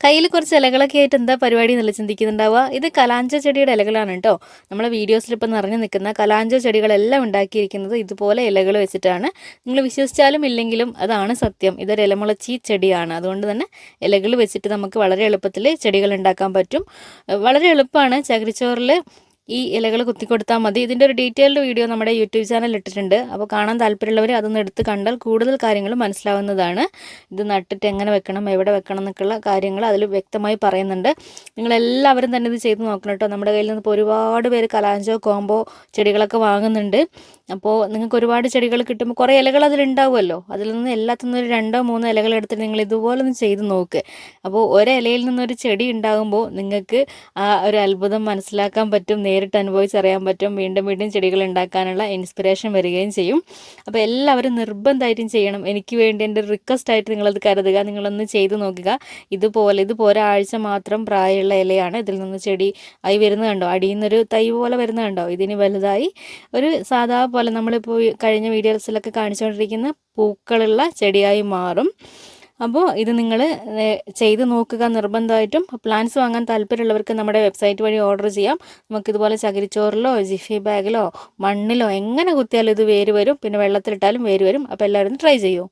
കയ്യിൽ കുറച്ച് ഇലകളൊക്കെ ആയിട്ട് എന്താ പരിപാടി എന്നല്ല ചിന്തിക്കുന്നുണ്ടാവുക? ഇത് കലാഞ്ച ചെടിയുടെ ഇലകളാണ് കേട്ടോ. നമ്മളെ വീഡിയോസിൽ ഇപ്പം നിറഞ്ഞു നിൽക്കുന്ന കലാഞ്ച ചെടികളെല്ലാം ഉണ്ടാക്കിയിരിക്കുന്നത് ഇതുപോലെ ഇലകൾ വെച്ചിട്ടാണ്. നിങ്ങൾ വിശ്വസിച്ചാലും ഇല്ലെങ്കിലും അതാണ് സത്യം. ഇതൊരു ഇലമുളച്ചി ചെടിയാണ്. അതുകൊണ്ട് തന്നെ ഇലകൾ വെച്ചിട്ട് നമുക്ക് വളരെ എളുപ്പത്തിൽ ചെടികൾ ഉണ്ടാക്കാൻ പറ്റും. വളരെ എളുപ്പമാണ്. ചകിരിച്ചോറിൽ ഈ ഇലകൾ കുത്തിക്കൊടുത്താൽ മതി. ഇതിന്റെ ഒരു ഡീറ്റെയിൽഡ് വീഡിയോ നമ്മുടെ യൂട്യൂബ് ചാനൽ ഇട്ടിട്ടുണ്ട്. അപ്പോൾ കാണാൻ താല്പര്യമുള്ളവർ അതൊന്ന് എടുത്ത് കണ്ടാൽ കൂടുതൽ കാര്യങ്ങൾ മനസ്സിലാവുന്നതാണ്. ഇത് നട്ടിട്ട് എങ്ങനെ വെക്കണം എവിടെ വെക്കണം എന്നൊക്കെയുള്ള കാര്യങ്ങൾ അതിൽ വ്യക്തമായി പറയുന്നുണ്ട്. നിങ്ങളെല്ലാവരും തന്നെ ഇത് ചെയ്ത് നോക്കണം കേട്ടോ. നമ്മുടെ കയ്യിൽ നിന്ന് ഒരുപാട് പേര് കലാഞ്ചോ കോംബോ ചെടികളൊക്കെ വാങ്ങുന്നുണ്ട്. അപ്പോൾ നിങ്ങൾക്ക് ഒരുപാട് ചെടികൾ കിട്ടുമ്പോൾ കുറേ ഇലകൾ അതിലുണ്ടാവുമല്ലോ അതിൽ നിന്ന് എല്ലാത്തിൽ ഒരു രണ്ടോ മൂന്നോ ഇലകൾ എടുത്തിട്ട് നിങ്ങൾ ഇതുപോലെ ഒന്ന് ചെയ്ത് നോക്ക്. അപ്പോൾ ഒരിലയിൽ നിന്നൊരു ചെടി ഉണ്ടാകുമ്പോൾ നിങ്ങൾക്ക് ആ ഒരു അത്ഭുതം മനസ്സിലാക്കാൻ പറ്റും. നേരിട്ട് അനുഭവിച്ചറിയാൻ പറ്റും. വീണ്ടും വീണ്ടും ചെടികൾ ഉണ്ടാക്കാനുള്ള ഇൻസ്പിറേഷൻ വരികയും ചെയ്യും. അപ്പോൾ എല്ലാവരും നിർബന്ധമായിട്ടും ചെയ്യണം. എനിക്ക് വേണ്ടി എന്റെ റിക്വസ്റ്റ് ആയിട്ട് നിങ്ങളത് കരുതുക. നിങ്ങളൊന്ന് ചെയ്ത് നോക്കുക. ഇതുപോലെ ഇത് ഒരാഴ്ച മാത്രം പ്രായമുള്ള ഇലയാണ് ഇതിൽ നിന്ന് ചെടി ആയി വരുന്നത് കണ്ടോ? അടിയിൽ നിന്നൊരു തൈ പോലെ വരുന്നത് കണ്ടോ? ഇതിന് വലുതായി ഒരു സാധാ പോലെ നമ്മളിപ്പോൾ കഴിഞ്ഞ വീഡിയോസിലൊക്കെ കാണിച്ചുകൊണ്ടിരിക്കുന്ന പൂക്കളുള്ള ചെടിയായി മാറും. അപ്പോൾ ഇത് നിങ്ങൾ ചെയ്ത് നോക്കുക നിർബന്ധമായിട്ടും. പ്ലാൻസ് വാങ്ങാൻ താല്പര്യമുള്ളവർക്ക് നമ്മുടെ വെബ്സൈറ്റ് വഴി ഓർഡർ ചെയ്യാം. നമുക്കിതുപോലെ ചകിരിച്ചോറിലോ ജിഫി ബാഗിലോ മണ്ണിലോ എങ്ങനെ കുത്തിയാലും ഇത് വേര് വരും. പിന്നെ വെള്ളത്തിലിട്ടാലും വേര് വരും. അപ്പോൾ എല്ലാവരും ട്രൈ ചെയ്യൂ.